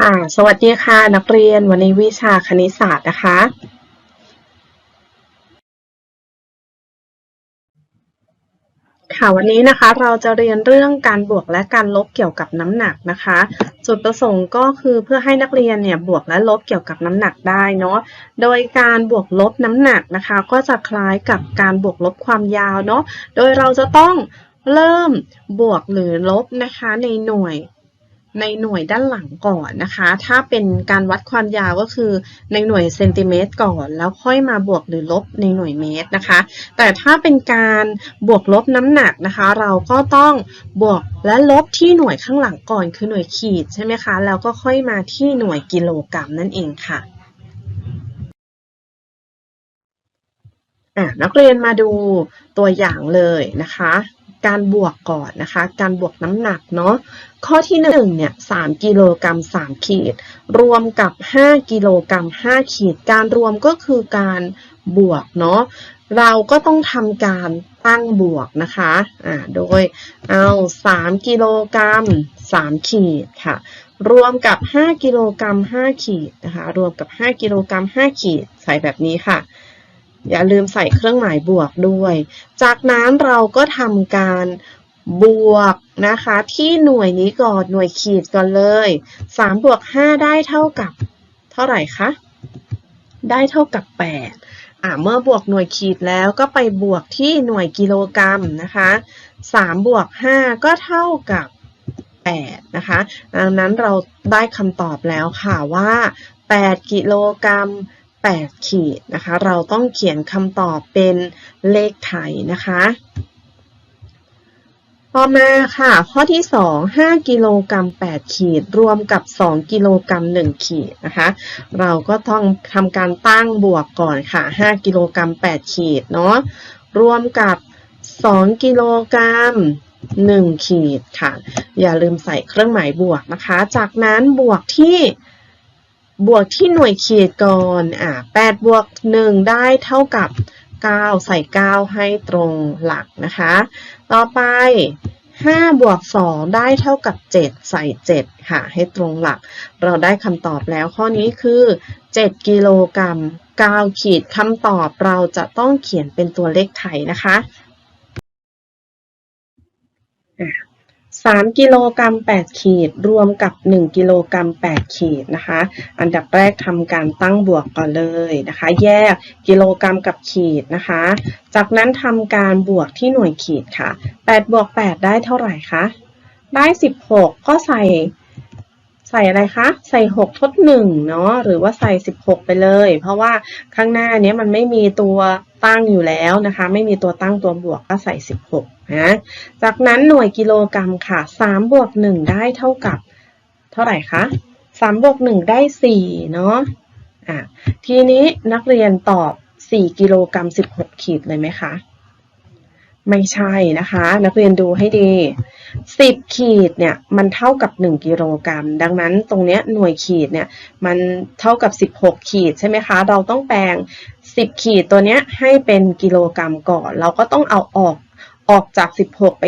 ค่ะ สวัสดีค่ะ นักเรียนวันนี้วิชาคณิตศาสตร์นะคะ ค่ะวันนี้นะคะเราจะเรียนเรื่องการบวกและการลบเกี่ยวกับน้ำหนักนะคะ จุดประสงค์ก็คือเพื่อให้นักเรียนเนี่ยบวกและลบเกี่ยวกับน้ำหนักได้เนาะโดยการบวกลบน้ำหนักนะคะ ก็จะคล้ายกับการบวกลบความยาวเนาะโดยเราจะต้องเริ่มบวกหรือลบนะคะในหน่วย ในหน่วยด้านหลังก่อนนะคะ ถ้าเป็นการวัดความยาวก็คือในหน่วยเซนติเมตรก่อน แล้วค่อยมาบวกหรือลบในหน่วยเมตรนะคะ แต่ถ้าเป็นการบวกลบน้ำหนักนะคะ เราก็ต้องบวกและลบที่หน่วยข้างหลังก่อนคือหน่วยขีดใช่ไหมคะ แล้วก็ค่อยมาที่หน่วยกิโลกรัมนั่นเองค่ะอะนักเรียนมาดูตัวอย่างเลยนะคะ การบวกก่อนนะคะ การบวกน้ำหนักเนาะ ข้อที่1เนี่ย3กิโลกรัม3ขีด รวมกับ 5 กิโลกรัม5ขีด การรวมก็คือการบวกเนาะ เราก็ต้องทำการตั้งบวกนะคะอ่าโดยเอา 3 กิโลกรัม3ขีดค่ะ รวมกับ 5 กิโลกรัม5ขีดนะคะ รวมกับ 5 กิโลกรัม5ขีด ใส่แบบนี้ค่ะ อย่าลืมใส่เครื่องหมายบวกด้วย จากนั้นเราก็ทำการบวกนะคะ ที่หน่วยนี้ก่อนหน่วยขีดก่อนเลย 3 บวก 5 ได้เท่ากับ เท่าไหร่คะ ได้เท่ากับ 8 อ่าเมื่อบวกหน่วยขีดแล้วก็ไปบวกที่หน่วยกิโลกรัมนะคะ 3 บวก 5 ก็เท่ากับ 8 นะคะ ดังนั้นเราได้คำตอบแล้วค่ะว่า 8 กิโลกรัม 8 ขีดนะคะ เราต้องเขียนคำตอบเป็นเลขไทยนะคะต่อมาค่ะ ข้อที่ 2 5 กิโลกรัม 8 ขีด รวมกับ 2 กิโลกรัม 1 ขีดนะคะ เราก็ต้องทำการตั้งบวกก่อนค่ะ 5 กิโลกรัม 8 ขีดเนาะ รวมกับ 2 กิโลกรัม 1 ขีดค่ะ อย่าลืมใส่เครื่องหมายบวกนะคะ จากนั้นบวกที่ บวกที่หน่วยขีดก่อน อ่า8บวก1ได้เท่ากับ 9 ใส่ 9 ให้ตรงหลักนะคะ ต่อไป 5 บวก 2 ได้เท่ากับ 7 ใส่ 7 ค่ะ ให้ตรงหลัก เราได้คำตอบแล้วข้อนี้คือ 7 กิโลกรัม 9 ขีดคำตอบเราจะต้องเขียนเป็นตัวเลขไทยนะคะ 3กิโลกรัม8ขีด รวมกับ1กิโลกรัม8ขีดนะคะ อันดับแรกทำการตั้งบวกก่อนเลยนะคะ แยกกิโลกรัมกับขีดนะคะ จากนั้นทำการบวกที่หน่วยขีดค่ะ8บวก8ได้เท่าไหร่คะได้16ก็ใส่ ใส่อะไรคะ ใส่6ทด1เนาะหรือว่าใส่ 16 ไปเลย เพราะว่าข้างหน้านี้มันไม่มีตัวตั้งอยู่แล้วนะคะ ไม่มีตัวตั้งตัวบวกก็ใส่ 16นะจากนั้นหน่วยกิโลกรัมค่ะ3บวก1ได้เท่ากับ เท่าไหร่คะ3บวก1ได้4เนาะอะทีนี้นักเรียนตอบ 4 กิโลกรัม16 ขีดเลยไหมคะ ไม่ใช่นะคะ นักเรียนดูให้ดี 10 ขีดเนี่ยมันเท่ากับ 1 กิโลกรัม ดังนั้นตรงเนี้ยหน่วยขีดเนี่ยมันเท่ากับ 16 ขีดใช่ไหมคะ เราต้องแปลง 10 ขีดตัวเนี้ยให้เป็นกิโลกรัมก่อน เราก็ต้องเอาออกออกจาก 16 ไป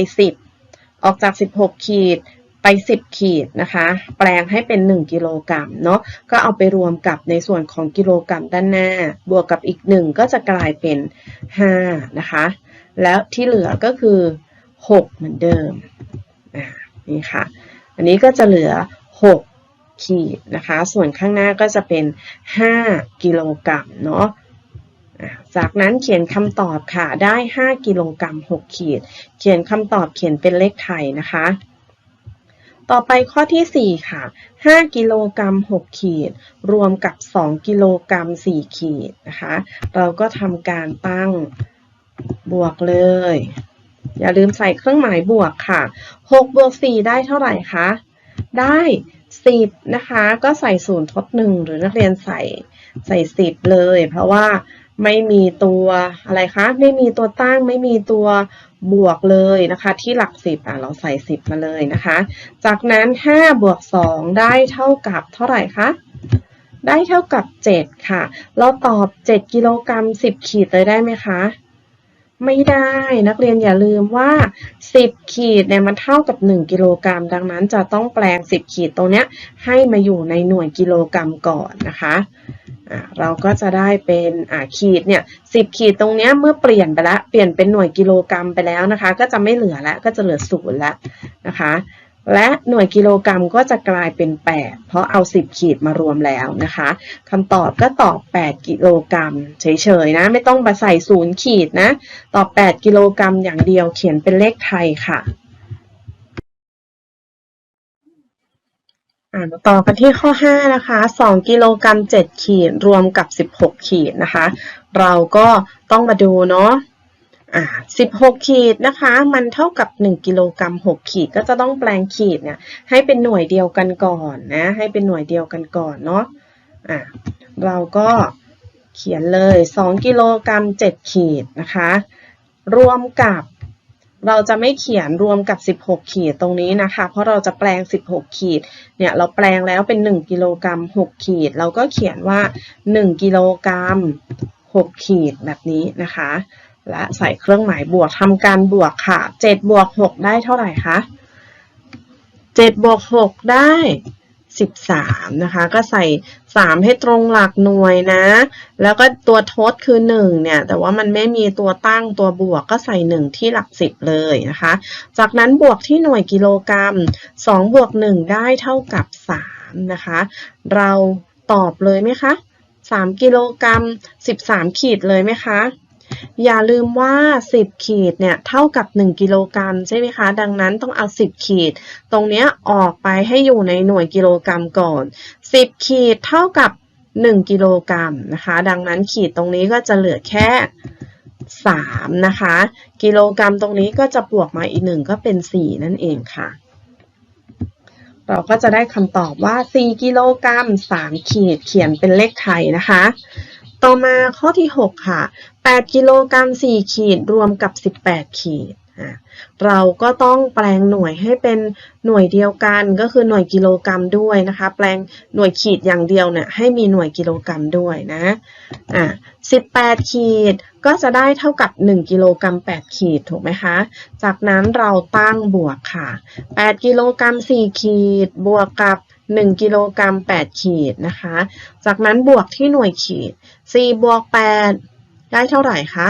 10 ออกจาก 16 ขีดไป 10 ขีดนะคะ แปลงให้เป็น 1 กิโลกรัมเนาะก็เอาไปรวมกับในส่วนของกิโลกรัมด้านหน้า บวกกับอีก 1 ก็จะกลายเป็น 5 นะคะ แล้วที่เหลือก็คือ 6 เหมือนเดิม นี่ค่ะ อันนี้ก็จะเหลือ 6 ขีดนะคะ ส่วนข้างหน้าก็จะเป็น 5 กิโลกรัมเนาะจากนั้นเขียนคำตอบค่ะ ได้ 5 กิโลกรัม 6 ขีด เขียนคำตอบเขียนเป็นเลขไทยนะคะ ต่อไปข้อที่ 4 ค่ะ 5 กิโลกรัม 6 ขีด รวมกับ 2 กิโลกรัม 4 ขีดนะคะ เราก็ทำการตั้งบวกเลย อย่าลืมใส่เครื่องหมายบวกค่ะ6บวก4ได้เท่าไหร่คะ ได้ 10 นะคะ ก็ใส่ศูนย์ทด1หรือนักเรียนใส่ใส่ 10 เลย เพราะว่าไม่มีตัวอะไรคะ ไม่มีตัวตั้งไม่มีตัวบวกเลยนะคะ ที่หลัก10อะเราใส่10มาเลยนะคะ จากนั้น5บวก2ได้เท่ากับเท่าไหร่คะได้เท่ากับ7ค่ะ เราตอบ7กิโลกรัม10ขีดเลยได้ไหมคะ ไม่ได้นักเรียนอย่าลืมว่า 10 ขีดเนี่ยมันเท่ากับ 1 กิโลกรัม ดังนั้นจะต้องแปลง 10 ขีดตรงเนี้ยให้มาอยู่ในหน่วยกิโลกรัมก่อนนะคะเราก็จะได้เป็นขีดเนี่ย10ขีดตรงเนี้ยเมื่อเปลี่ยนไปแล้วเปลี่ยนเป็นหน่วยกิโลกรัมไปแล้วนะคะ ก็จะไม่เหลือแล้วก็จะเหลือศูนย์แล้วนะคะ และหน่วยกิโลกรัมก็จะกลายเป็น 8 เพราะเอา 10 ขีดมารวมแล้วนะคะคำตอบก็ตอบ 8 กิโลกรัมเฉยๆนะ ไม่ต้องมาใส่ศูนย์ขีดนะ ตอบ 8 กิโลกรัมอย่างเดียวเขียนเป็นเลขไทยค่ะ อ่าต่อกันที่ข้อ 5 นะคะ 2 กิโลกรัม 7 ขีดรวมกับ 16 ขีดนะคะ เราก็ต้องมาดูเนาะ อ่า16ขีดนะคะ มันเท่ากับ1กิโลกรัม6ขีดก็จะต้องแปลงขีดเนี่ยให้เป็นหน่วยเดียวกันก่อนนะ ให้เป็นหน่วยเดียวกันก่อนเนาะอ่าเราก็เขียนเลย2กิโลกรัม7ขีดนะคะ รวมกับเราจะไม่เขียนรวมกับ 16 ขีดตรงนี้นะคะ เพราะเราจะแปลง 16 ขีด เนี่ยเราแปลงแล้วเป็น 1 กิโลกรัม 6 ขีด เราก็เขียนว่า 1 กิโลกรัม 6 ขีดแบบนี้นะคะ และใส่เครื่องหมายบวกทำการบวกค่ะ7บวก6ได้เท่าไหร่คะ7บวก6ได้ 13 นะคะ ก็ใส่ 3 ให้ตรงหลักหน่วยนะ แล้วก็ตัวทดคือ 1 เนี่ย แต่ว่ามันไม่มีตัวตั้งตัวบวกก็ใส่ 1 ที่หลัก 10 เลยนะคะ จากนั้นบวกที่หน่วยกิโลกรัม 2 บวก 1 ได้เท่ากับ 3 นะคะ เราตอบเลยไหมคะ 3 กิโลกรัม 13 ขีดเลยไหมคะ อย่าลืมว่า 10 ขีดเนี่ยเท่ากับ 1 กิโลกรัมใช่ไหมคะ ดังนั้นต้องเอา 10 ขีด ตรงเนี้ยออกไปให้อยู่ในหน่วยกิโลกรัมก่อน 10 ขีดเท่ากับ 1 กิโลกรัมนะคะ ดังนั้นขีดตรงนี้ก็จะเหลือแค่ 3 นะคะ กิโลกรัมตรงนี้ก็จะบวกมาอีก 1 ก็เป็น 4 นั่นเองค่ะเราก็จะได้คำตอบว่า 4 กิโลกรัม 3 ขีด เขียนเป็นเลขไทยนะคะ ต่อมาข้อที่ 6 ค่ะ 8 กิโลกรัม 4 ขีดรวมกับ 18 ขีด เราก็ต้องแปลงหน่วยให้เป็นหน่วยเดียวกันก็คือหน่วยกิโลกรัมด้วยนะคะ แปลงหน่วยขีดอย่างเดียวเนี่ยให้มีหน่วยกิโลกรัมด้วยนะอะ18 ขีดก็จะได้เท่ากับ 1 กิโลกรัม 8 ขีดถูกไหมคะ จากนั้นเราตั้งบวกค่ะ 8 กิโลกรัม 4 ขีดบวกกับ1กิโลกรัม8ขีดนะคะ จากนั้นบวกที่หน่วยขีด 4 บวก 8 ได้เท่าไหร่คะ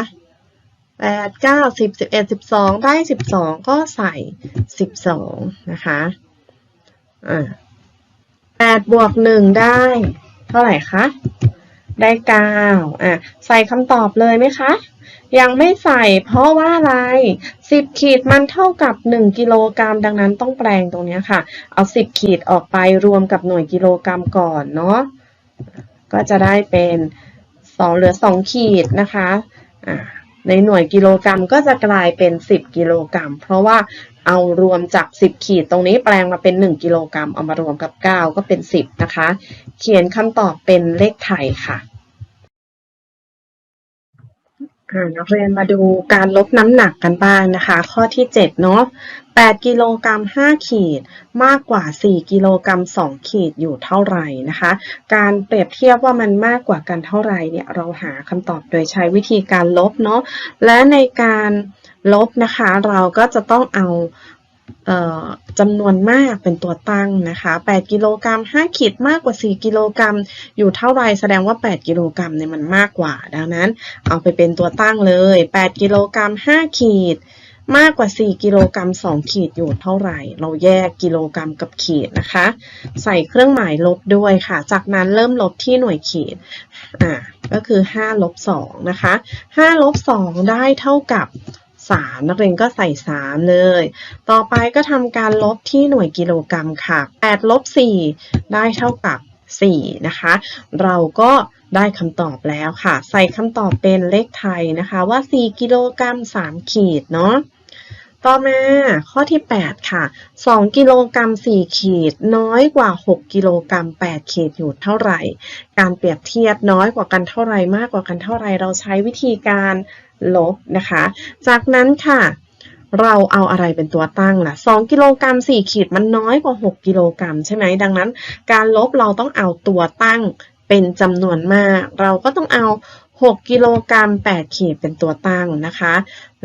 8 9 10 11 12ได้12ก็ใส่12นะคะอ่า8บวก1ได้ เท่าไหร่คะได้9อะใส่คำตอบเลยไหมคะยังไม่ใส่เพราะว่าอะไร10ขีดมันเท่ากับ1กิโลกรัมดังนั้นต้องแปลงตรงนี้ค่ะ เอา10ขีดออกไปรวมกับหน่วยกิโลกรัมก่อนเนาะก็จะได้เป็น 2 เหลือ 2 ขีดนะคะในหน่วยกิโลกรัมก็จะกลายเป็น 10 กิโลกรัม เพราะว่าเอารวมจาก 10 ขีดตรงนี้แปลงมาเป็น 1 กิโลกรัมเอามารวมกับ 9 ก็เป็น 10 นะคะ เขียนคำตอบเป็นเลขไทยค่ะนักเรียนมาดูการลบน้ำหนักกันบ้างนะคะ ข้อที่ 7 เนาะ 8 กิโลกรัม 5 ขีด มากกว่า 4 กิโลกรัม 2 ขีดอยู่เท่าไหร่นะคะ การเปรียบเทียบว่ามันมากกว่ากันเท่าไหร่เนี่ยเราหาคำตอบโดยใช้วิธีการลบเนาะ และในการลบนะคะเราก็จะต้องเอาเอ่อจำนวนมากเป็นตัวตั้งนะคะ 8 กิโลกรัม 5 ขีดมากกว่า 4 กิโลกรัม อยู่เท่าไรแสดงว่า 8 กิโลกรัมเนี่ยมันมากกว่า ดังนั้นเอาไปเป็นตัวตั้งเลย 8 กิโลกรัม 5 ขีด มากกว่า 4 กิโลกรัม2ขีดอยู่เท่าไหร่ เราแยกกิโลกรัมกับขีดนะคะ ใส่เครื่องหมายลบด้วยค่ะ จากนั้นเริ่มลบที่หน่วยขีดอ่าก็คือ5ลบ2นะคะ5ลบ2ได้เท่ากับ3นักเรียนก็ใส่ 3 เลย ต่อไปก็ทำการลบที่หน่วยกิโลกรัมค่ะ8ลบ4ได้เท่ากับ 4 นะคะ เราก็ได้คำตอบแล้วค่ะ ใส่คำตอบเป็นเลขไทยนะคะว่า 4 กิโลกรัม 3 ขีดเนาะ ต่อมาข้อที่ 8 ค่ะ 2 กิโลกรัม4ขีด น้อยกว่า 6 กิโลกรัม8ขีดอยู่เท่าไหร่ การเปรียบเทียบน้อยกว่ากันเท่าไหร่มากกว่ากันเท่าไหร่เราใช้วิธีการลบนะคะ จากนั้นค่ะเราเอาอะไรเป็นตัวตั้งล่ะ 2 กิโลกรัม4ขีดมันน้อยกว่า 6 กิโลกรัมใช่ไหม ดังนั้น การลบเราต้องเอาตัวตั้งเป็นจำนวนมาก เราก็ต้องเอา 6 กิโลกรัม 8 ขีดเป็นตัวตั้งนะคะ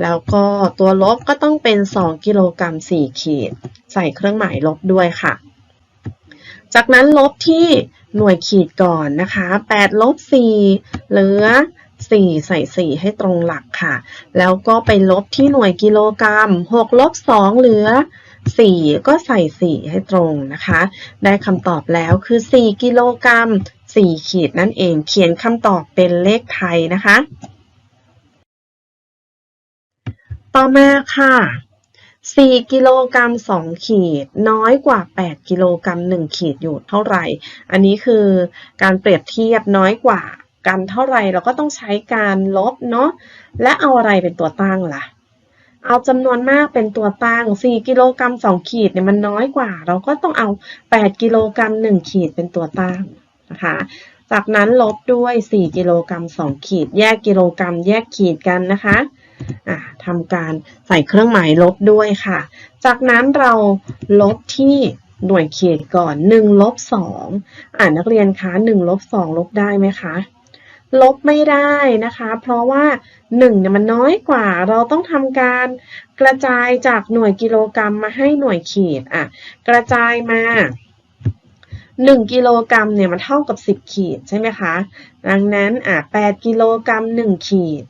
แล้วก็ตัวลบก็ต้องเป็น 2 กิโลกรัม 4 ขีด ใส่เครื่องหมายลบด้วยค่ะ จากนั้นลบที่หน่วยขีดก่อนนะคะ 8 ลบ 4 เหลือ 4 ใส่ 4 ให้ตรงหลักค่ะ แล้วก็ไปลบที่หน่วยกิโลกรัม 6 ลบ 2 เหลือ 4 ก็ใส่ 4 ให้ตรงนะคะ ได้คำตอบแล้วคือ 4 กิโลกรัม 4 ขีดนั่นเอง เขียนคำตอบเป็นเลขไทยนะคะ ต่อมาค่ะ 4 กิโลกรัม2ขีด น้อยกว่า 8 กิโลกรัม1ขีดอยู่เท่าไหร่ อันนี้คือการเปรียบเทียบน้อยกว่ากันเท่าไหร่เราก็ต้องใช้การลบเนาะ และเอาอะไรเป็นตัวตั้งล่ะ เอาจำนวนมากเป็นตัวตั้ง 4 กิโลกรัม2ขีดเนี่ยมันน้อยกว่า เราก็ต้องเอา 8 กิโลกรัม1ขีดเป็นตัวตั้ง นะคะ จากนั้นลบด้วย 4 กิโลกรัม2ขีด แยกกิโลกรัม แยกขีดกันนะคะทำการใส่เครื่องหมายลบด้วยค่ะ จากนั้นเราลบที่หน่วยขีดก่อน1ลบ2อ่านักเรียนคะ1ลบ2ลบได้ไหมคะ ลบไม่ได้นะคะ เพราะว่า1เนี่ยมันน้อยกว่า เราต้องทำการกระจายจากหน่วยกิโลกรัมมาให้หน่วยขีดอะ กระจายมา 1กิโลกรัมเนี่ยมันเท่ากับ 10 ขีดใช่ไหมคะ ดังนั้นอะ8กิโลกรัม1 ขีด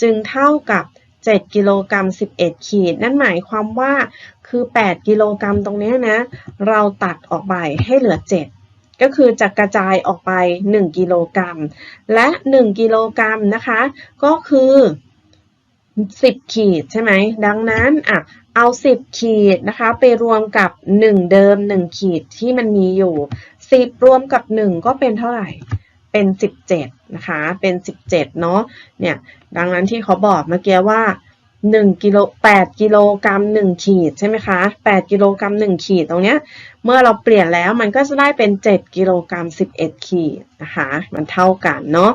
จึงเท่ากับ 7 กิโลกรัม11 ขีด นั่นหมายความว่าคือ 8 กิโลกรัมตรงนี้นะ เราตัดออกไปให้เหลือ 7 ก็คือจะกระจายออกไป 1 กิโลกรัม และ 1 กิโลกรัมนะคะ ก็คือ 10 ขีดใช่ไหม ดังนั้นอะเอา 10 ขีดนะคะ ไปรวมกับ 1 เดิม 1 ขีดที่มันมีอยู่ 10 รวมกับ 1 ก็เป็นเท่าไหร่ เป็น 17 นะคะ เป็น 17 เนาะ เนี่ย ดังนั้นที่เขาบอกเมื่อกี้ว่า1กิโล8กิโลกรัม1ขีดใช่ไหมคะ8กิโลกรัม1ขีดตรงเนี้ย เมื่อเราเปลี่ยนแล้วมันก็จะได้เป็น 7กิโลกรัม11 ขีดนะคะ มันเท่ากันเนาะ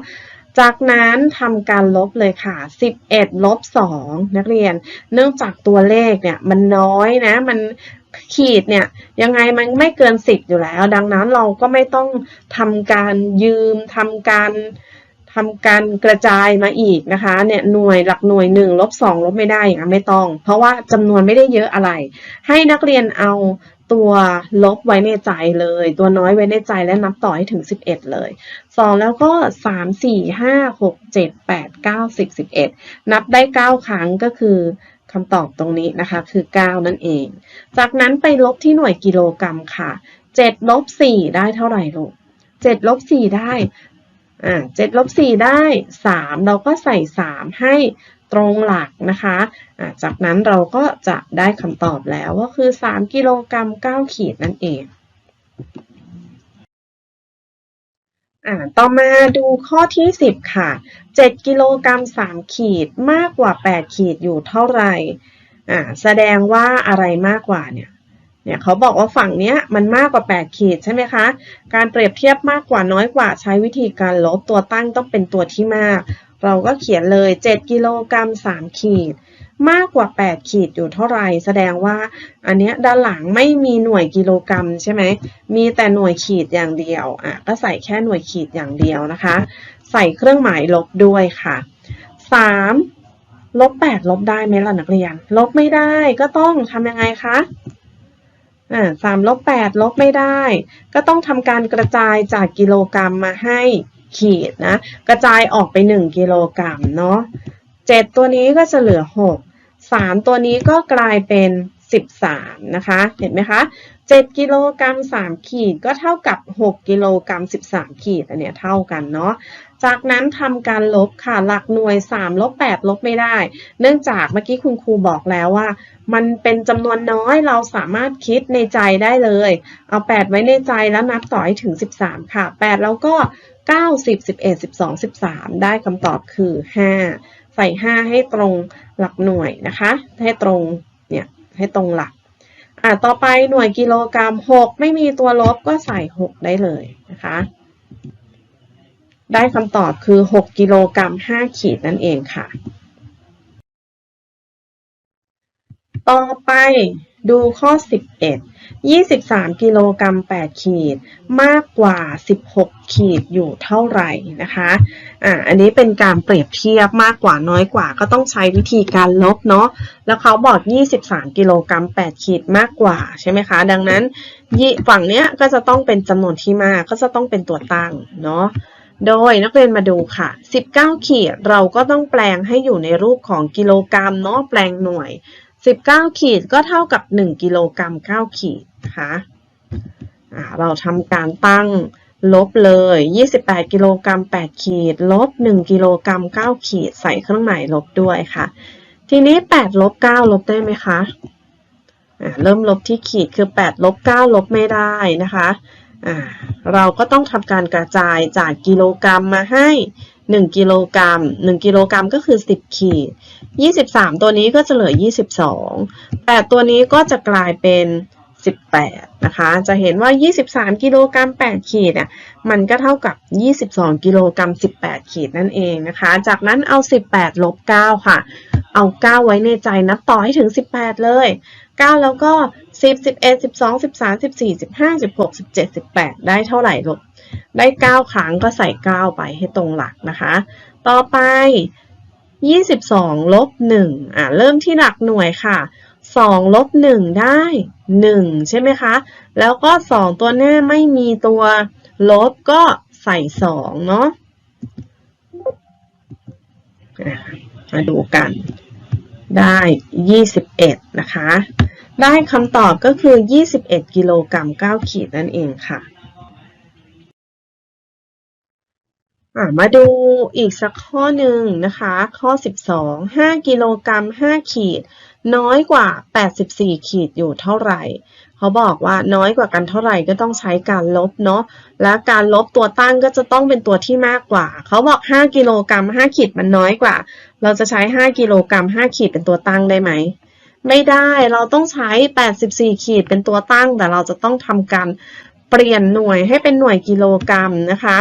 จากนั้นทำการลบเลยค่ะ 11 ลบ 2 นักเรียน เนื่องจากตัวเลขเนี่ยมันน้อยนะ มัน ขีดเนี่ยยังไงมันไม่เกิน10อยู่แล้ว ดังนั้นเราก็ไม่ต้องทำการยืมทำการทำการกระจายมาอีกนะคะเนี่ยหน่วยหลักหน่วย1ลบ2ลบไม่ได้อย่างนั้นไม่ต้อง เพราะว่าจำนวนไม่ได้เยอะอะไร ให้นักเรียนเอาตัวลบไว้ในใจเลย ตัวน้อยไว้ในใจและนับต่อให้ถึง 11 เลย 2 แล้วก็ 3 4 5 6 7 8 9 10 11 นับได้ 9 ครั้งก็คือ คำตอบตรงนี้นะคะคือ 9 นั่นเอง จากนั้นไปลบที่หน่วยกิโลกรัมค่ะ 7 ลบ 4 ได้เท่าไหร่ลูก 7 ลบ 4 ได้ อ่า7ลบ 4 ได้ 3 เราก็ใส่ 3 ให้ตรงหลักนะคะอ่าจากนั้นเราก็จะได้คำตอบแล้วก็คือ 3 กิโลกรัม 9 ขีดนั่นเอง อ่าต่อมาดูข้อที่ 10 ค่ะ 7 กิโลกรัม3ขีดมากกว่า 8 ขีดอยู่เท่าไหร่อ่าแสดงว่าอะไรมากกว่าเนี่ยเนี่ยเขาบอกว่าฝั่งเนี้ยมันมากกว่า 8 ขีดใช่ไหมคะ การเปรียบเทียบมากกว่าน้อยกว่าใช้วิธีการลบตัวตั้งต้องเป็นตัวที่มาก เราก็เขียนเลย 7 กิโลกรัม3ขีด มากกว่า 8 ขีดอยู่เท่าไหร่ แสดงว่า อันเนี้ยด้านหลังไม่มีหน่วยกิโลกรัมใช่ไหม มีแต่หน่วยขีดอย่างเดียว อะ ก็ใส่แค่หน่วยขีดอย่างเดียวนะคะ ใส่เครื่องหมายลบด้วยค่ะ 3 ลบ8ลบได้ไหมล่ะนักเรียน ลบไม่ได้ก็ต้องทำยังไงคะอ่าสามลบแปดลบไม่ได้ ก็ต้องทำการกระจายจากกิโลกรัมมาให้ขีดนะ กระจายออกไป 1 กิโลกรัมเนาะ7ตัวนี้ก็จะเหลือ 6 3 ตัวนี้ก็กลายเป็น 13 นะคะ เห็นไหมคะ 7 กิโลกรัม 3 ขีดก็เท่ากับ 6 กิโลกรัม 13 ขีด อันเนี้ยเท่ากันเนาะ จากนั้นทำการลบค่ะ หลักหน่วย 3 ลบ 8 ลบไม่ได้ เนื่องจากเมื่อกี้คุณครูบอกแล้วว่า มันเป็นจำนวนน้อยเราสามารถคิดในใจได้เลย เอา 8 ไว้ในใจแล้วนับต่อให้ถึง 13 ค่ะ 8 แล้วก็9 10 11 12 13 ได้คำตอบคือ 5 ใส่ 5 ให้ตรงหลักหน่วยนะคะ ให้ตรงเนี่ยให้ตรงหลักอ่าต่อไปหน่วยกิโลกรัม 6 ไม่มีตัวลบก็ใส่ 6 ได้เลยนะคะ ได้คำตอบคือ 6 กิโลกรัม 5 ขีดนั่นเองค่ะ ต่อไป ดูข้อ 11 23 กิโลกรัม 8 ขีด มากกว่า 16 ขีดอยู่เท่าไหร่นะคะ อ่า อันนี้เป็นการเปรียบเทียบมากกว่าน้อยกว่าก็ต้องใช้วิธีการลบเนาะ แล้วเขาบอก 23 กิโลกรัม 8 ขีดมากกว่าใช่ไหมคะ ดังนั้นฝั่งเนี้ยก็จะต้องเป็นจำนวนที่มากก็จะต้องเป็นตัวตั้งเนาะโดยนักเรียนมาดูค่ะ 19 ขีดเราก็ต้องแปลงให้อยู่ในรูปของกิโลกรัมเนาะ แปลงหน่วย 19 ขีดก็เท่ากับ 1 กิโลกรัม 9 ขีดนะคะอ่าเราทำการตั้งลบเลย 28 กิโลกรัม 8 ขีด ลบ 1 กิโลกรัม 9 ขีด ใส่เครื่องหมายลบด้วยค่ะ ทีนี้ 8 ลบ 9 ลบได้ไหมคะเริ่มลบที่ขีดคือ 8 ลบ 9 ลบไม่ได้นะคะ เราก็ต้องทำการกระจายจากกิโลกรัมมาให้ 1กิโลกรัม1กิโลกรัมก็คือ 10 ขีด 23 ตัวนี้ก็จะเหลือ 22 8ตัวนี้ก็จะกลายเป็น 18 นะคะ จะเห็นว่า 23 กิโลกรัม 8 ขีดเนี่ย มันก็เท่ากับ 22 กิโลกรัม 18 ขีดนั่นเองนะคะ จากนั้นเอา 18 ลบ 9 ค่ะ เอา 9 ไว้ในใจนับต่อให้ถึง 18 เลย 9 แล้วก็ 10 11 12 13 14 15 16 17 18 ได้เท่าไหร่ลูก ได้ 9 ครั้งก็ใส่ 9 ไปให้ตรงหลักนะคะ ต่อไป 22 ลบ 1 อะเริ่มที่หลักหน่วยค่ะ 2 ลบ 1 ได้ 1 ใช่ไหมคะ แล้วก็ 2 ตัวหน้าไม่มีตัวลบก็ใส่ 2 เนาะอะมาดูกัน ได้ 21 นะคะ ได้คำตอบก็คือ 21 กิโลกรัม9ขีดนั่นเองค่ะ มาดูอีกสักข้อหนึ่งนะคะ ข้อ 12 5 กิโลกรัม5ขีด น้อยกว่า 84 ขีดอยู่เท่าไหร่ เขาบอกว่าน้อยกว่ากันเท่าไหร่ก็ต้องใช้การลบเนาะ และการลบตัวตั้งก็จะต้องเป็นตัวที่มากกว่า เขาบอก 5 กิโลกรัม 5 ขีดมันน้อยกว่า เราจะใช้ 5 กิโลกรัม 5 ขีดเป็นตัวตั้งได้ไหม ไม่ได้ เราต้องใช้ 84 ขีดเป็นตัวตั้ง แต่เราจะต้องทำการเปลี่ยนหน่วยให้เป็นหน่วยกิโลกรัมนะคะ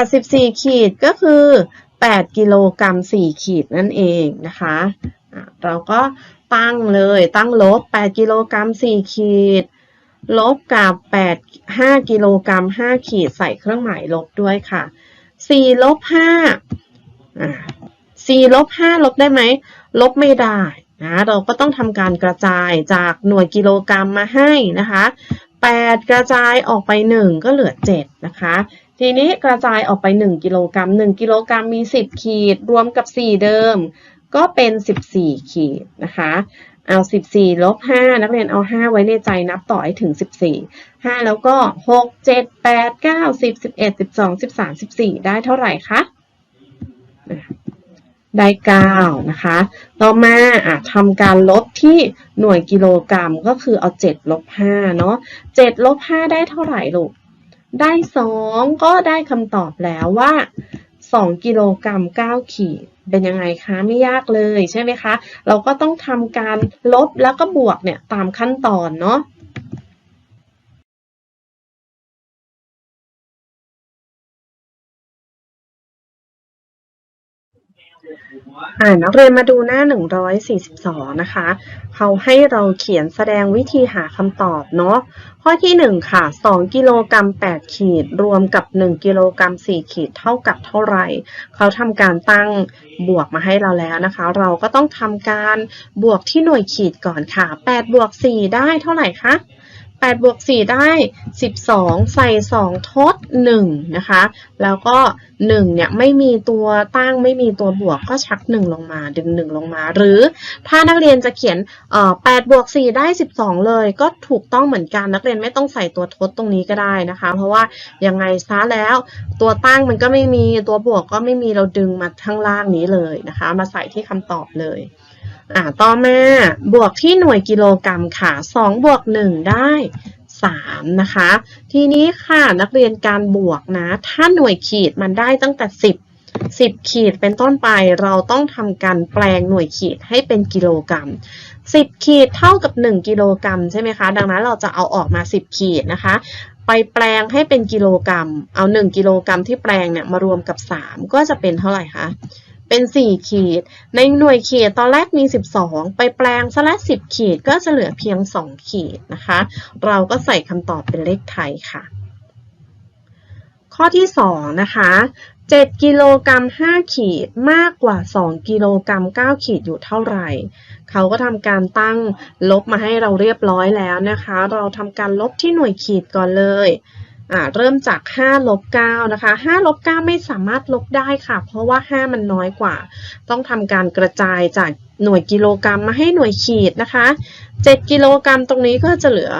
84 ขีดก็คือ 8 กิโลกรัม 4 ขีดนั่นเองนะคะะเราก็ ตั้งเลย ตั้งลบ 8 กิโลกรัม 4 ขีด ลบกับ 8 5 กิโลกรัม 5 ขีด ใส่เครื่องหมายลบด้วยค่ะ 4 ลบ5อ่า4ลบ 5 ลบได้ไหม ลบไม่ได้นะ เราก็ต้องทำการกระจายจากหน่วยกิโลกรัมมาให้นะคะ 8 กระจายออกไป 1 ก็เหลือ 7 นะคะทีนี้กระจายออกไป 1 กิโลกรัม 1 กิโลกรัมมี 10 ขีด รวมกับ 4 เดิม ก็เป็น 14 ขีดนะคะ เอา 14 ลบ 5 นักเรียนเอา 5 ไว้ในใจนับต่อให้ถึง 14 5 แล้วก็ 6 7 8 9 10 11 12 13 14 ได้เท่าไหร่คะ ได้ 9 นะคะ ต่อมาอะทำการลบที่หน่วยกิโลกรัมก็คือเอา 7 ลบ 5 เนาะ7 ลบ 5 ได้เท่าไหร่ลูก ได้ 2 ก็ได้คำตอบแล้วว่า 2 กิโลกรัม 9 ขีด เป็นยังไงคะไม่ยากเลยใช่ไหมคะ เราก็ต้องทำการลบแล้วก็บวกเนี่ยตามขั้นตอนเนาะ อ่านักเรียนมาดูหน้า 142 นะคะ เขาให้เราเขียนแสดงวิธีหาคำตอบเนาะ ข้อที่ 1 ค่ะ 2 กิโลกรัม8ขีด รวมกับ 1 กิโลกรัม4ขีดเท่ากับเท่าไหร่ เขาทำการตั้งบวกมาให้เราแล้วนะคะ เราก็ต้องทำการบวกที่หน่วยขีดก่อนค่ะ 8 บวก 4 ได้เท่าไหร่คะ 8บวก4ได้ 12 ใส่ 2 ทด 1 นะคะ แล้วก็ 1 เนี่ย ไม่มีตัวตั้งไม่มีตัวบวกก็ชัก 1 ลงมา ดึง 1 ลงมา หรือถ้านักเรียนจะเขียนเอ่อ8บวก4ได้ 12 เลย ก็ถูกต้องเหมือนกัน นักเรียนไม่ต้องใส่ตัวทดตรงนี้ก็ได้นะคะ เพราะว่ายังไงซะแล้ว ตัวตั้งมันก็ไม่มีตัวบวกก็ไม่มีเราดึงมาข้างล่างนี้เลยนะคะ มาใส่ที่คำตอบเลย อ่าต่อมาบวกที่หน่วยกิโลกรัมค่ะ2บวก1 ได้ 3 นะคะ ทีนี้ค่ะนักเรียนการบวกนะ ถ้าหน่วยขีดมันได้ตั้งแต่ 10 10 ขีดเป็นต้นไปเราต้องทำการแปลงหน่วยขีดให้เป็นกิโลกรัม 10 ขีดเท่ากับ 1 กิโลกรัมใช่ไหมคะ ดังนั้นเราจะเอาออกมา 10 ขีดนะคะไปแปลงให้เป็นกิโลกรัม เอา 1 กิโลกรัมที่แปลงเนี่ยมารวมกับ 3 ก็จะเป็นเท่าไหร่คะ เป็น 4 ขีด ในหน่วยขีดตอนแรกมี 12 ไปแปลงซะละ10 ขีดก็จะเหลือเพียง 2 ขีดนะคะ เราก็ใส่คำตอบเป็นเลขไทยค่ะ ข้อที่ 2 นะคะ 7 กิโลกรัม5ขีดมากกว่า 2 กิโลกรัม9ขีดอยู่เท่าไหร่ เขาก็ทำการตั้งลบมาให้เราเรียบร้อยแล้วนะคะ เราทำการลบที่หน่วยขีดก่อนเลย อ่าเริ่มจาก5ลบ9นะคะ5ลบ9ไม่สามารถลบได้ค่ะ เพราะว่า 5 มันน้อยกว่า ต้องทำการกระจายจากหน่วยกิโลกรัมมาให้หน่วยขีดนะคะ 7 กิโลกรัมตรงนี้ก็จะเหลือ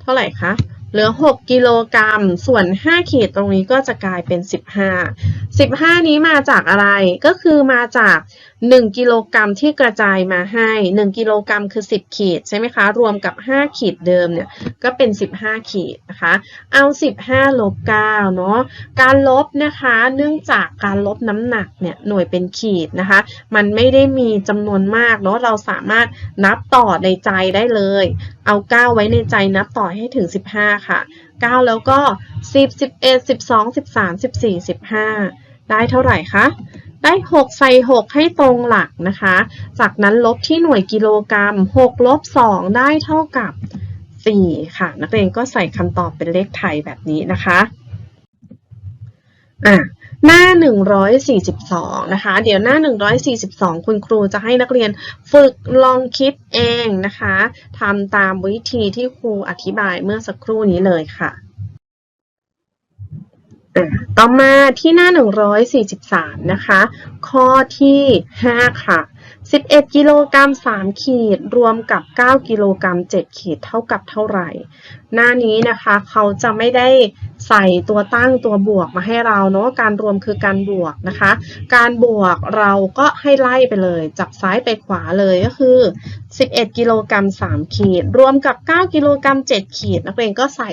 เท่าไหร่คะเหลือ 6 กิโลกรัม ส่วน 5 ขีดตรงนี้ก็จะกลายเป็น 15 15 นี้มาจากอะไรก็คือมาจาก1 กิโลกรัมที่กระจายมาให้ 1 กิโลกรัมคือ 10 ขีดใช่ไหมคะ รวมกับ 5 ขีดเดิมเนี่ยก็เป็น 15 ขีดนะคะ เอา 15 ลบ 9 เนาะการลบนะคะ เนื่องจากการลบน้ำหนักเนี่ยหน่วยเป็นขีดนะคะ มันไม่ได้มีจำนวนมากเนาะเราสามารถนับต่อในใจได้เลย เอา 9 ไว้ในใจนับต่อให้ถึง 15 ค่ะ 9 แล้วก็ 10 11 12 13 14 15 ได้เท่าไหร่คะ ได้ 6 ใส่ 6 ให้ตรงหลักนะคะ จากนั้นลบที่หน่วยกิโลกรัม 6 ลบ 2 ได้เท่ากับ 4 ค่ะ นักเรียนก็ใส่คำตอบเป็นเลขไทยแบบนี้นะคะอะหน้า 142 นะคะ เดี๋ยวหน้า 142 คุณครูจะให้นักเรียนฝึกลองคิดเองนะคะทำตามวิธีที่ครูอธิบายเมื่อสักครู่นี้เลยค่ะอะ ต่อมาที่หน้า 143 นะคะ ข้อที่ 5 ค่ะ 11 กิโลกรัม3ขีด รวมกับ 9 กิโลกรัม7ขีด เท่ากับเท่าไหร่ หน้านี้นะคะ เขาจะไม่ได้ ใส่ตัวตั้งตัวบวกมาให้เราเนาะการรวมคือการบวกนะคะ การบวกเราก็ให้ไล่ไปเลยจับซ้ายไปขวาเลยก็คือ 11 กิโลกรัม3ขีด รวมกับ 9 กิโลกรัม7ขีด นักเรียนก็ใส่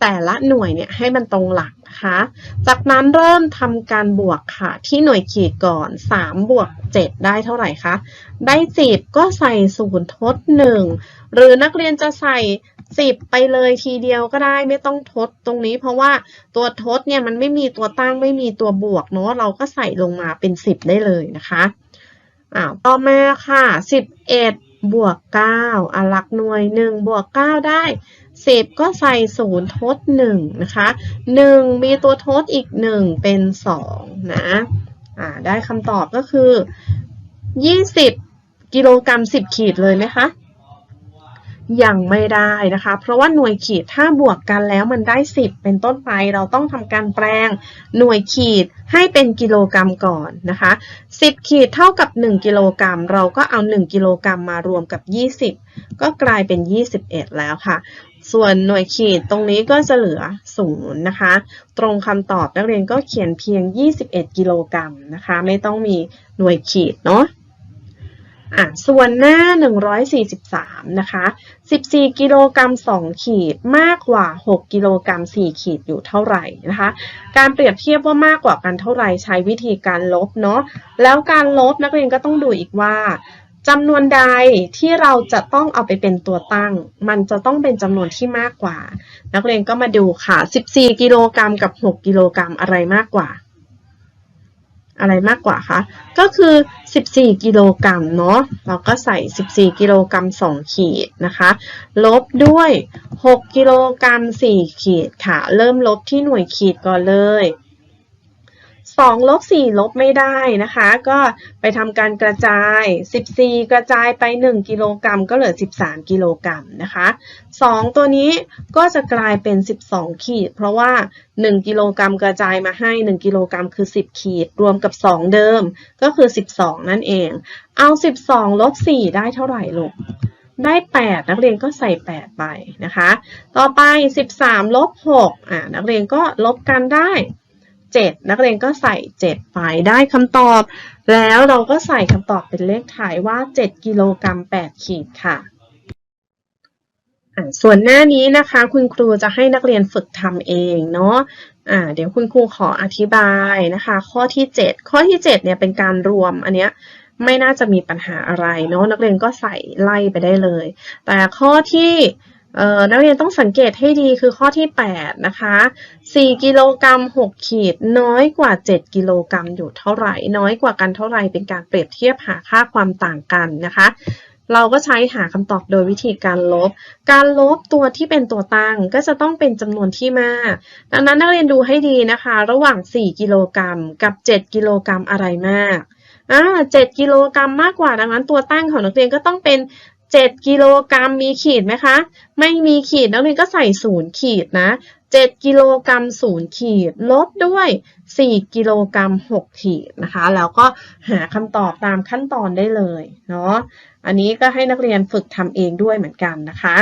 แต่ละหน่วยเนี่ยให้มันตรงหลักนะคะ จากนั้นเริ่มทำการบวกค่ะ ที่หน่วยขีดก่อน 3 บวก 7 ได้เท่าไหร่คะ ได้ 10 ก็ใส่ศูนย์ทด 1 หรือนักเรียนจะใส่ 10 ไปเลยทีเดียวก็ได้ไม่ต้องทดตรงนี้ เพราะว่าตัวทดเนี่ยมันไม่มีตัวตั้งไม่มีตัวบวกเนาะเราก็ใส่ลงมาเป็น 10 ได้เลยนะคะอ้าวต่อมาค่ะ 11 บวก9อะหลักหน่วย 1 บวก 9 ได้10ก็ใส่ศูนย์ทด1นะคะ1มีตัวทดอีก1เป็น2นะอ่าได้คำตอบก็คือ20กิโลกรัม10ขีดเลยไหมคะ ยังไม่ได้นะคะ เพราะว่าหน่วยขีดถ้าบวกกันแล้วมันได้ 10 เป็นต้นไปเราต้องทำการแปลงหน่วยขีดให้เป็นกิโลกรัมก่อนนะคะ 10 ขีดเท่ากับ 1 กิโลกรัม เราก็เอา 1 กิโลกรัมมารวมกับ 20 ก็กลายเป็น 21 แล้วค่ะ ส่วนหน่วยขีดตรงนี้ก็จะเหลือ0นะคะ ตรงคำตอบนักเรียนก็เขียนเพียง 21 กิโลกรัมนะคะ ไม่ต้องมีหน่วยขีดเนาะ อะส่วนหน้า 143 นะคะ 14 กิโลกรัม 2 ขีดมากกว่า 6 กิโลกรัม 4 ขีดอยู่เท่าไหร่นะคะ การเปรียบเทียบว่ามากกว่ากันเท่าไหร่ใช้วิธีการลบเนาะ แล้วการลบนักเรียนก็ต้องดูอีกว่าจำนวนใดที่เราจะต้องเอาไปเป็นตัวตั้ง มันจะต้องเป็นจำนวนที่มากกว่า นักเรียนก็มาดูค่ะ 14 กิโลกรัมกับ 6 กิโลกรัมอะไรมากกว่า อะไรมากกว่าคะก็คือ 14 กิโลกรัมเนาะเราก็ใส่ 14 กิโลกรัม 2 ขีดนะคะ ลบด้วย 6 กิโลกรัม 4 ขีดค่ะ เริ่มลบที่หน่วยขีดก่อนเลย 2ลบ4ลบไม่ได้นะคะ ก็ไปทำการกระจาย 14 กระจายไป 1 กิโลกรัมก็เหลือ 13 กิโลกรัมนะคะ 2 ตัวนี้ก็จะกลายเป็น 12 ขีด เพราะว่า 1 กิโลกรัมกระจายมาให้ 1 กิโลกรัมคือ 10 ขีด รวมกับ 2 เดิมก็คือ 12 นั่นเอง เอา 12 ลบ 4 ได้เท่าไหร่ลูกได้ 8 นักเรียนก็ใส่ 8 ไปนะคะ ต่อไป 13 ลบ 6 อ่านักเรียนก็ลบกันได้ 7 นักเรียนก็ใส่ 7 ไปได้คำตอบ แล้วเราก็ใส่คำตอบเป็นเลขถ่ายว่า 7 กิโลกรัม8ขีดค่ะ ส่วนหน้านี้นะคะ คุณครูจะให้นักเรียนฝึกทำเองเนาะอ่าเดี๋ยวคุณครูขออธิบายนะคะ ข้อที่ 7 ข้อที่ 7 เนี่ยเป็นการรวมอันเนี้ยไม่น่าจะมีปัญหาอะไรเนาะนักเรียนก็ใส่ไล่ไปได้เลย แต่ข้อที่นักเรียนต้องสังเกตให้ดีคือข้อที่ 8 นะคะ 4กิโลกรัม6ขีด น้อยกว่า7กิโลกรัมอยู่เท่าไหร่ น้อยกว่ากันเท่าไหร่เป็นการเปรียบเทียบหาค่าความต่างกันนะคะเราก็ใช้หาคำตอบโดยวิธีการลบ การลบตัวที่เป็นตัวตั้งก็จะต้องเป็นจำนวนที่มาก ดังนั้นนักเรียนดูให้ดีนะคะ ระหว่าง 4 กิโลกรัมกับ 7 กิโลกรัมอะไรมากอ่า7กิโลกรัมมากกว่า ดังนั้นตัวตั้งของนักเรียนก็ต้องเป็น 7 กิโลกรัมมีขีดไหมคะ ไม่มีขีดนักเรียนก็ใส่ศูนย์ขีดนะ 7 กิโลกรัมศูนย์ขีด ลบด้วย 4 กิโลกรัม6ขีดนะคะ แล้วก็หาคำตอบตามขั้นตอนได้เลยเนาะ อันนี้ก็ให้นักเรียนฝึกทำเองด้วยเหมือนกันนะคะ